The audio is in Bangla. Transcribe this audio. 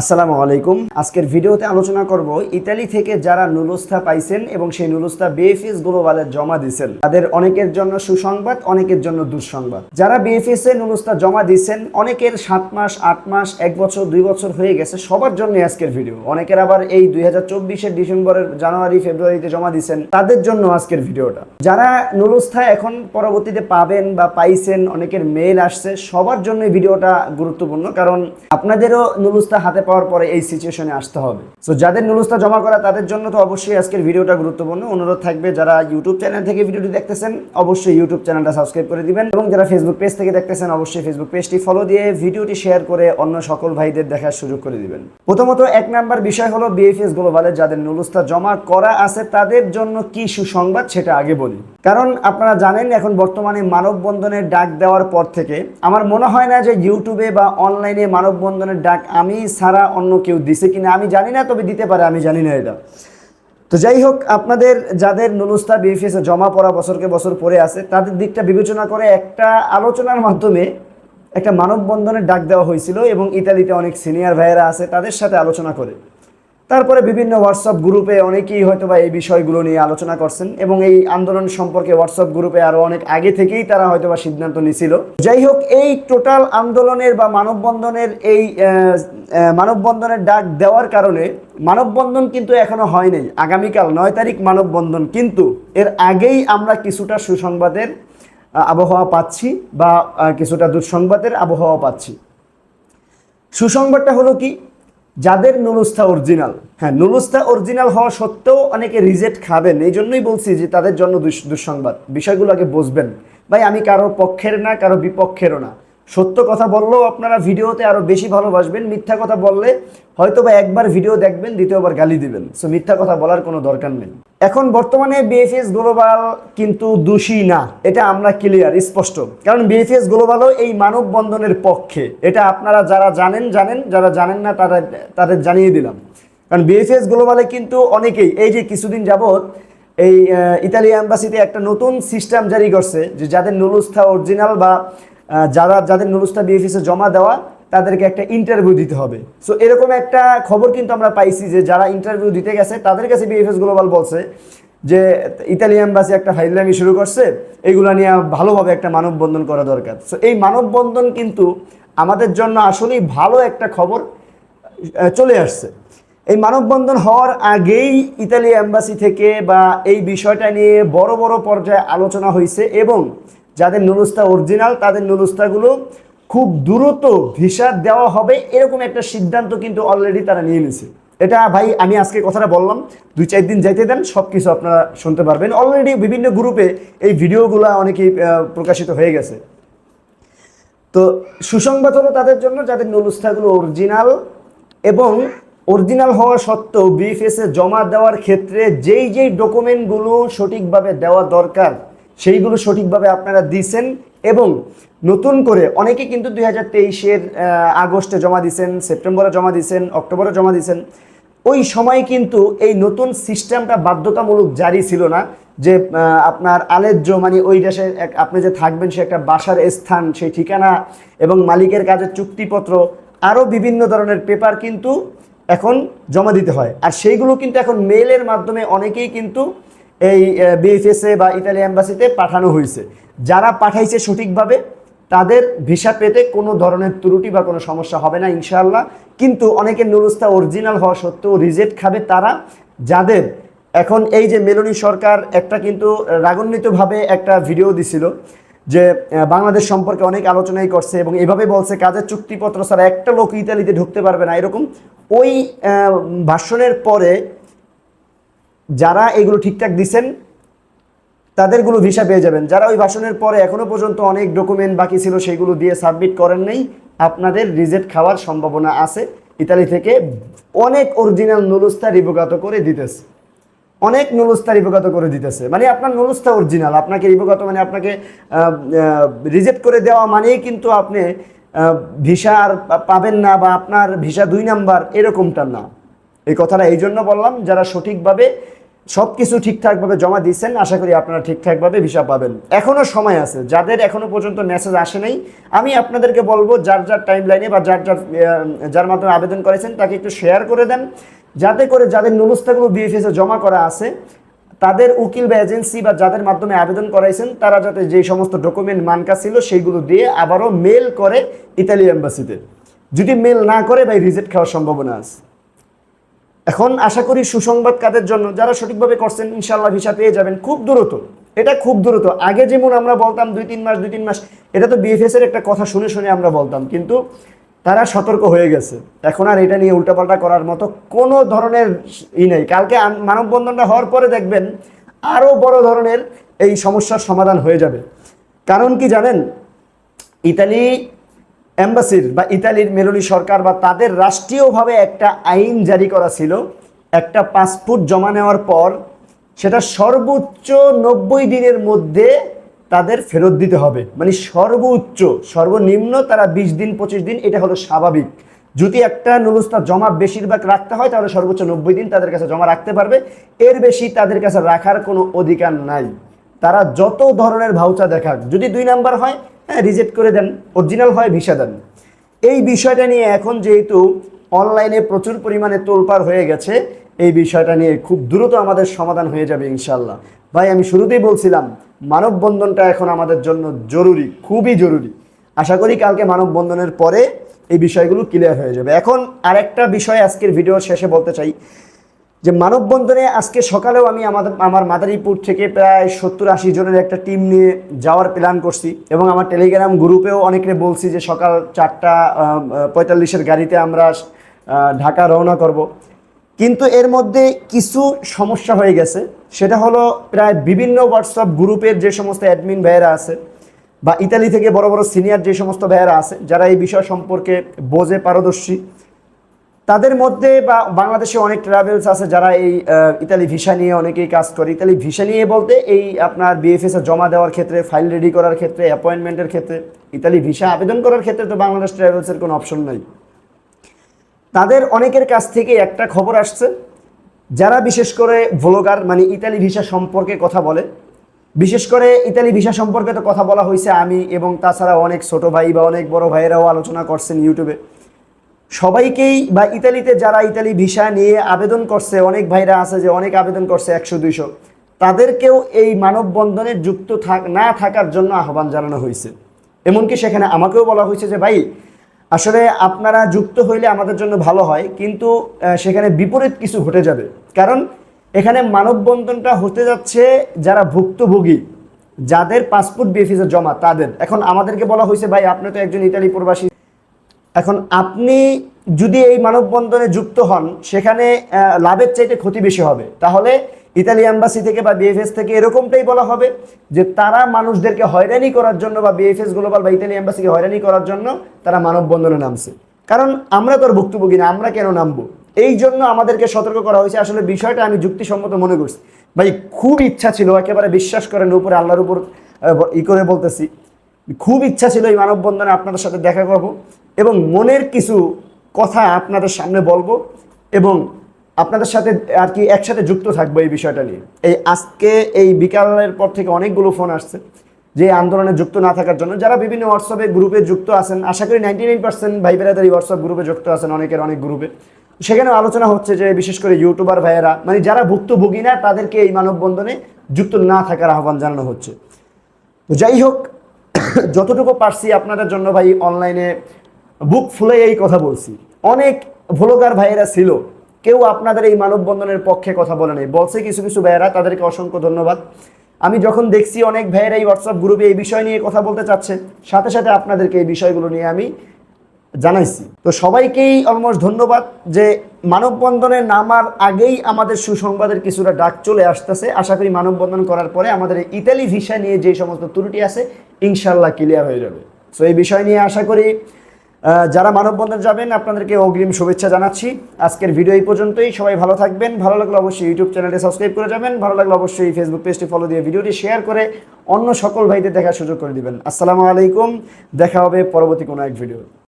আসসালামু আলাইকুম। আজকের ভিডিওতে আলোচনা করব ইতালি থেকে যারা নুলুস্থা পাইছেন এবং সেই নুলুস্থা বিএফএস গ্লোবালে জমা দিয়েছেন তাদের অনেকের জন্য সুসংবাদ, অনেকের জন্য দুঃসংবাদ। যারা বিএফএস এ নুলুস্থা জমা দিয়েছেন অনেকের সাত মাস, আট মাস, এক বছর, দুই বছর হয়ে গেছে সবার জন্য আজকের ভিডিও। অনেকের আবার এই দুই হাজার চব্বিশের ডিসেম্বরের জানুয়ারি, ফেব্রুয়ারিতে জমা দিয়েছেন তাদের জন্য আজকের ভিডিওটা। যারা নুলুস্থা এখন পরবর্তীতে পাবেন বা পাইছেন, অনেকের মেল আসছে, সবার জন্য ভিডিওটা গুরুত্বপূর্ণ, কারণ আপনাদেরও নুলুস্থা হাতে পাওয়ার পরে এই সিচুয়েশনে আসতে হবে। সো যাদের নুলুস্থা জমা করা, তাদের জন্য তো অবশ্যই আজকের ভিডিওটা গুরুত্বপূর্ণ। অনুরোধ থাকবে, যারা ইউটিউব চ্যানেল থেকে ভিডিওটি দেখতেছেন, অবশ্যই ইউটিউব চ্যানেলটা সাবস্ক্রাইব করে দিবেন এবং যারা ফেসবুক পেজ থেকে দেখতেছেন, অবশ্যই ফেসবুক পেজটি ফলো দিয়ে ভিডিওটি শেয়ার করে অন্য সকল ভাইদের দেখার সুযোগ করে দিবেন। প্রথমত, এক নাম্বার বিষয় হলো বিএফএস গ্লোবালে যাদের নুলুস্থা জমা করা আছে, তাদের জন্য কি সুসংবাদ সেটা আগে বলি। কারণ আপনারা জানেন এখন বর্তমানে মানববন্ধনের ডাক দেওয়ার পর থেকে আমার মনে হয় না যে ইউটিউবে বা অনলাইনে মানববন্ধনের ডাক আমি ছাড়া অন্য কেউ দিছে কিনা, আমি জানি না, তবে দিতে পারে, আমি জানি না এটা। তো যাই হোক, আপনাদের যাদের নুলুস্তা বিএফএস জমা পড়া বছরকে বছর পরে আছে, তাদের দিকটা বিবেচনা করে একটা আলোচনার মাধ্যমে একটা মানববন্ধনের ডাক দেওয়া হয়েছিল এবং ইতালিতে অনেক সিনিয়র ভাইয়েরা আছে, তাদের সাথে আলোচনা করে। তারপরে বিভিন্ন হোয়াটসঅ্যাপ গ্রুপে অনেকেই হয়তো বা এই বিষয়গুলো নিয়ে আলোচনা করছেন এবং এই আন্দোলন সম্পর্কে হোয়াটসঅ্যাপ গ্রুপে আরও অনেক আগে থেকেই তারা হয়তো বা সিদ্ধান্ত নিছিল যাই হোক, এই টোটাল আন্দোলনের বা মানববন্ধনের এই মানববন্ধনের ডাক দেওয়ার কারণে মানববন্ধন কিন্তু এখনও হয়নি আগামীকাল নয় তারিখ মানববন্ধন, কিন্তু এর আগেই আমরা কিছুটা সুসংবাদের আবহাওয়া পাচ্ছি বা কিছুটা দুঃসংবাদের আবহাওয়া পাচ্ছি। সুসংবাদটা হলো কি? যাদের নুলুস্থা অরিজিনাল। হ্যাঁ নুলুস্থা অরিজিনাল হওয়া সত্ত্বেও অনেকে রিজেক্ট খাবেন। এই জন্যই বলছি যে তাদের জন্য দুস- দুঃসংবাদ। বিষয়গুলো আগে বুঝবেন। ভাই, আমি কারও পক্ষের না, কারও বিপক্ষেরও না। সত্য কথা বললেও আপনারা ভিডিওতে আরও বেশি ভালোবাসবেন। মিথ্যা কথা বললে হয়তো বা একবার ভিডিও দেখবেন, দ্বিতীয়বার গালি দিবেন। সো মিথ্যা কথা বলার কোনো দরকার নেই। এখন বর্তমানে বিএফএস গ্লোবাল কিন্তু দোষী না। এটা আমরা ক্লিয়ার স্পষ্ট। কারণ বিএফএস গ্লোবালও এই মানববন্ধনের পক্ষে। এটা আপনারা যারা জানেন জানেন। যারা জানেন না, তারা তাদের জানিয়ে দিলাম। কারণ বিএফএস গ্লোবালে কিন্তু অনেকেই, এই যে কিছুদিন যাবৎ এই ইতালি অ্যাম্বাসিতে একটা নতুন সিস্টেম জারি করছে, যে যাদের নুলুস্থা অরিজিনাল বা যারা, যাদের নুলুস্থা বিএফএসে জমা দেওয়া, তাদেরকে একটা ইন্টারভিউ দিতে হবে। সো এরকম একটা খবর কিন্তু আমরা পাইছি যে যারা ইন্টারভিউ দিতে গেছে, তাদের কাছে বিএফএস গ্লোবাল বলছে যে ইতালি অ্যাম্বাসি একটা ফাইজলামি শুরু করছে, এগুলো নিয়ে ভালোভাবে একটা মানববন্ধন করা দরকার। সো এই মানববন্ধন কিন্তু আমাদের জন্য আসলেই ভালো একটা খবর চলে আসছে। এই মানববন্ধন হওয়ার আগেই ইতালি অ্যাম্বাসি থেকে বা এই বিষয়টা নিয়ে বড় বড় পর্যায়ে আলোচনা হয়েছে এবং যাদের নুলুস্তা অরিজিনাল তাদের নুলুস্তাগুলো খুব দ্রুত ভিসা দেওয়া হবে এরকম একটা সিদ্ধান্ত কিন্তু অলরেডি তারা নিয়ে নিয়েছে। এটা ভাই, আমি আজকে কথাটা বললাম, দুই চার দিন যাইতে দেন সব কিছু আপনারা শুনতে পারবেন। অলরেডি বিভিন্ন গ্রুপে এই ভিডিওগুলো অনেকেই প্রকাশিত হয়ে গেছে। তো সুসংবাদ হলো তাদের জন্য যাদের নুলুস্থাগুলো অরিজিনাল এবং অরিজিনাল হওয়া সত্ত্বেও বিএফএস জমা দেওয়ার ক্ষেত্রে যেই যেই ডকুমেন্টগুলো সঠিকভাবে দেওয়া দরকার সেইগুলো সঠিকভাবে আপনারা দিছেন এবং নতুন করে অনেকে কিন্তু দুই হাজার তেইশের আগস্টে জমা দিছেন, সেপ্টেম্বরে জমা দিছেন, অক্টোবরে জমা দিছেন। ওই সময় কিন্তু এই নতুন সিস্টেমটা বাধ্যতামূলক জারি ছিল না যে আপনার আলেজ্য মানে ওই দেশে এক- আপনি যে থাকবেন সে একটা বাসার স্থান, সেই ঠিকানা এবং মালিকের কাজের চুক্তিপত্র, আরও বিভিন্ন ধরনের পেপার কিন্তু এখন জমা দিতে হয়। আর সেইগুলো কিন্তু এখন মেলের মাধ্যমে অনেকেই কিন্তু এই বিএফএসএ বা ইতালি অ্যাম্বাসিতে পাঠানো হয়েছে। যারা পাঠাইছে সঠিকভাবে, তাদের ভিসা পেতে কোনো ধরনের ত্রুটি বা কোনো সমস্যা হবে না, ইনশাআল্লাহ। কিন্তু অনেকের নুরুস্তা অরিজিনাল হওয়া সত্ত্বেও রিজেক্ট খাবে তারা, যাদের এখন এই যে মেলনী সরকার একটা কিন্তু রাগান্বিতভাবে একটা ভিডিও দিছিল, যে বাংলাদেশ সম্পর্কে অনেক আলোচনাই করছে এবং এভাবে বলছে, কাজের চুক্তিপত্র ছাড়া একটা লোক ইতালিতে ঢুকতে পারবে না, এরকম। ওই ভাষণের পরে যারা এগুলো ঠিকঠাক দিছেন, তাদেরগুলো ভিসা পেয়ে যাবেন। যারা ওই ভাষণের পরে এখনও পর্যন্ত অনেক ডকুমেন্ট বাকি ছিল, সেগুলো দিয়ে সাবমিট করেন নাই, আপনাদের রিজেক্ট খাওয়ার সম্ভাবনা আছে। ইতালি থেকে অনেক অরিজিনাল নুলুস্তা রিভোগাত করে দিতেছে। অনেক নুলুস্তা রিভোগাত করে দিতেছে। মানে আপনার নুলুস্তা অরিজিনাল আপনাকে রিভোগাত মানে আপনাকে রিজেক্ট করে দেওয়া মানেই কিন্তু আপনি ভিসা আর পাবেন না বা আপনার ভিসা দুই নাম্বার এরকমটা না। এই কথাটা এই জন্য বললাম, যারা সঠিকভাবে সব কিছু ঠিকঠাকভাবে জমা দিচ্ছেন আশা করি আপনারা ঠিকঠাকভাবে ভিসা পাবেন। এখনও সময় আছে, যাদের এখনও পর্যন্ত মেসেজ আসে নাই, আমি আপনাদেরকে বলব যার যার টাইম লাইনে বা যার যার যার মাধ্যমে আবেদন করেছেন, তাকে একটু শেয়ার করে দেন। যাতে করে যাদের নুলুস্তাগুলো বিএফএসে জমা করা আছে, তাদের উকিল বা এজেন্সি বা যাদের মাধ্যমে আবেদন করাইছেন, তারা যাতে যে সমস্ত ডকুমেন্ট মানকা ছিল সেইগুলো দিয়ে আবারও মেল করে ইতালি এম্বাসিতে যদি মেল না করে, ভাই রিজেক্ট খাওয়ার সম্ভাবনা আছে। এখন আশা করি সুসংবাদ কাদের জন্য? যারা সঠিকভাবে করছেন ইনশাল্লাহ ভিসা পেয়ে যাবেন। খুব দ্রুত। এটা খুব দ্রুত। আগে যেমন আমরা বলতাম দুই তিন মাস, দুই তিন মাস, এটা তো বিএফএস এর একটা কথা শুনে শুনে আমরা বলতাম। কিন্তু তারা সতর্ক হয়ে গেছে। এখন আর এটা নিয়ে উল্টাপাল্টা করার মতো কোনো ধরনের ই নেই। কালকে মানববন্ধনটা হওয়ার পরে দেখবেন আরও বড় ধরনের এই সমস্যার সমাধান হয়ে যাবে। কারণ কি জানেন? ইতালি এম্বাসির বা ইতালির মেলোনি সরকার বা তাদের রাষ্ট্রীয়ভাবে একটা আইন জারি করা ছিল, একটা পাসপোর্ট জমা নেওয়ার পর সেটা সর্বোচ্চ নব্বই দিনের মধ্যে তাদের ফেরত দিতে হবে। মানে সর্বোচ্চ, সর্বনিম্ন তারা বিশ দিন, পঁচিশ দিন, এটা হলো স্বাভাবিক। যদি একটা নুলুস্তা জমা বেশিরভাগ রাখতে হয়, তাহলে সর্বোচ্চ নব্বই দিন তাদের কাছে জমা রাখতে পারবে। এর বেশি তাদের কাছে রাখার কোনো অধিকার নাই। তারা যত ধরনের ভাউচা দেখাক, যদি দুই নাম্বার হয় হ্যাঁ রিজেক্ট করে দেন অরিজিনাল হয়, ভিসা দেন। এই বিষয়টা নিয়ে এখন যেহেতু অনলাইনে প্রচুর পরিমাণে তোলপাড় হয়ে গেছে, এই বিষয়টা নিয়ে খুব দ্রুত আমাদের সমাধান হয়ে যাবে ইনশাল্লাহ ভাই, আমি শুরুতেই বলছিলাম, মানববন্ধনটা এখন আমাদের জন্য জরুরি, খুবই জরুরি। আশা করি কালকে মানববন্ধনের পরে এই বিষয়গুলো ক্লিয়ার হয়ে যাবে। এখন আরেকটা বিষয় আজকের ভিডিওর শেষে বলতে চাই। যে মানববন্ধনে আজকে সকালেও আমি আমাদের আমার মাদারীপুর থেকে প্রায় সত্তর আশি জনের একটা টিম নিয়ে যাওয়ার প্ল্যান করছি এবং আমার টেলিগ্রাম গ্রুপেও অনেকে বলছি যে সকাল চারটা পঁয়তাল্লিশের গাড়িতে আমরা ঢাকা রওনা করব। কিন্তু এর মধ্যে কিছু সমস্যা হয়ে গেছে। সেটা হলো প্রায় বিভিন্ন হোয়াটসঅ্যাপ গ্রুপের যে সমস্ত অ্যাডমিন ভাইয়েরা আছে বা ইতালি থেকে বড় বড় সিনিয়র যে সমস্ত ভাইয়েরা আছে, যারা এই বিষয় সম্পর্কে বোঝে, পারদর্শী তাদের মধ্যে বা বাংলাদেশে অনেক ট্রাভেলস আছে যারা এই ইতালি ভিসা নিয়ে অনেকেই কাজ করে। ইতালি ভিসা নিয়ে বলতে এই আপনার বিএফএস জমা দেওয়ার ক্ষেত্রে ফাইল রেডি করার ক্ষেত্রে অ্যাপয়েন্টমেন্টের ক্ষেত্রে, ইতালি ভিসা আবেদন করার ক্ষেত্রে তো বাংলাদেশ ট্রাভেলসের কোনো অপশন নাই। তাদের অনেকের কাছ থেকে একটা খবর আসছে, যারা বিশেষ করে ভ্লগার মানে ইতালি ভিসা সম্পর্কে কথা বলে। বিশেষ করে ইতালি ভিসা সম্পর্কে তো কথা বলা হয়েছে আমি এবং তাছাড়া অনেক ছোট ভাই বা অনেক বড় ভাইয়েরাও আলোচনা করছেন ইউটিউবে সবাইকেই বা ইতালিতে যারা ইতালি ভিসা নিয়ে আবেদন করছে, অনেক ভাইরা আছে যে অনেক আবেদন করছে একশো, দুইশো, তাদেরকেও এই মানববন্ধনে যুক্ত থাক না থাকার জন্য আহ্বান জানানো হয়েছে। এমনকি সেখানে আমাকেও বলা হয়েছে যে, ভাই, আসলে আপনারা যুক্ত হইলে আমাদের জন্য ভালো হয়, কিন্তু সেখানে বিপরীত কিছু ঘটে যাবে। কারণ এখানে মানববন্ধনটা হতে যাচ্ছে যারা ভুক্তভোগী, যাদের পাসপোর্ট বিএফিসে জমা, তাদের। এখন আমাদেরকে বলা হয়েছে, ভাই, আপনি তো একজন ইতালি প্রবাসী এখন আপনি যদি এই মানববন্ধনে যুক্ত হন, সেখানে লাভের চাইতে ক্ষতি বেশি হবে। তাহলে ইতালি এম্বাসি থেকে বা বিএফএস থেকে এরকমটাই বলা হবে যে, তারা মানুষদেরকে হয়রানি করার জন্য বা বিএফএস গ্লোবাল বা ইতালি এম্বাসিকে হয়রানি করার জন্য তারা মানববন্ধনে নামছে। কারণ আমরা তো আর ভুক্তভোগী না, আমরা কেন নামবো? এই জন্য আমাদেরকে সতর্ক করা হয়েছে। আসলে বিষয়টা আমি যুক্তিসম্মত মনে করছি। ভাই, খুব ইচ্ছা ছিল, একেবারে বিশ্বাস করেন, উপরে আল্লাহর উপর ই করে বলতেছি। খুব ইচ্ছা ছিল এই মানববন্ধনে আপনাদের সাথে দেখা করব এবং মনের কিছু কথা আপনাদের সামনে বলব এবং আপনাদের সাথে আর কি একসাথে যুক্ত থাকব এই বিষয়টা নিয়ে। এই আজকে এই বিকালের পর থেকে অনেকগুলো ফোন আসছে যে আন্দোলনে যুক্ত না থাকার জন্য। যারা বিভিন্ন হোয়াটসঅ্যাপে গ্রুপে যুক্ত আছেন, আশা করি নাইনটি নাইন পার্সেন্ট ভাই বেড়াদের এই হোয়াটসঅ্যাপ গ্রুপে যুক্ত আছেন, অনেকের অনেক গ্রুপে সেখানে আলোচনা হচ্ছে যে বিশেষ করে ইউটিউবার ভাইয়েরা মানে যারা ভুক্তভোগী না, তাদেরকে এই মানববন্ধনে যুক্ত না থাকার আহ্বান জানানো হচ্ছে। যাই হোক যতটুকু পারছি আপনাদের জন্য ভাই অনলাইনে বুক ফুলে এই কথা বলছি। অনেক ভ্লগার ভাইয়েরা ছিল, কেউ আপনাদের এই মানববন্ধনের পক্ষে কথা বলে নেই। বলছে কিছু কিছু ভাইয়েরা, তাদেরকে অসংখ্য ধন্যবাদ। আমি যখন দেখছি অনেক ভাইয়েরা এই হোয়াটসঅ্যাপ গ্রুপে এই বিষয় নিয়ে কথা বলতে চাচ্ছে, সাথে সাথে আপনাদেরকে এই বিষয়গুলো নিয়ে আমি জানাইছি। তো সবাইকেই অলমোস্ট ধন্যবাদ যে মানববন্ধনে নামার আগেই আমাদের সুসংবাদের কিছুটা ডাক চলে আসতেছে। আশা করি মানববন্ধন করার পরে আমাদের ইতালি ভিসা নিয়ে যে সমস্ত ত্রুটি আছে ইনশাল্লাহ ক্লিয়ার হয়ে যাবে। সো এই বিষয় নিয়ে আশা করি যারা মানববন্ধন যাবেন, আপনাদেরকে অগ্রিম শুভেচ্ছা জানাচ্ছি। আজকের ভিডিও এই পর্যন্তই। সবাই ভালো থাকবেন। ভালো লাগলে অবশ্যই ইউটিউব চ্যানেলটি সাবস্ক্রাইব করে যাবেন। ভালো লাগলে অবশ্যই ফেসবুক পেজটি ফলো দিয়ে ভিডিওটি শেয়ার করে অন্য সকল ভাইদের দেখার সুযোগ করে দিবেন। আসসালামু আলাইকুম। দেখা হবে পরবর্তী কোনো এক ভিডিও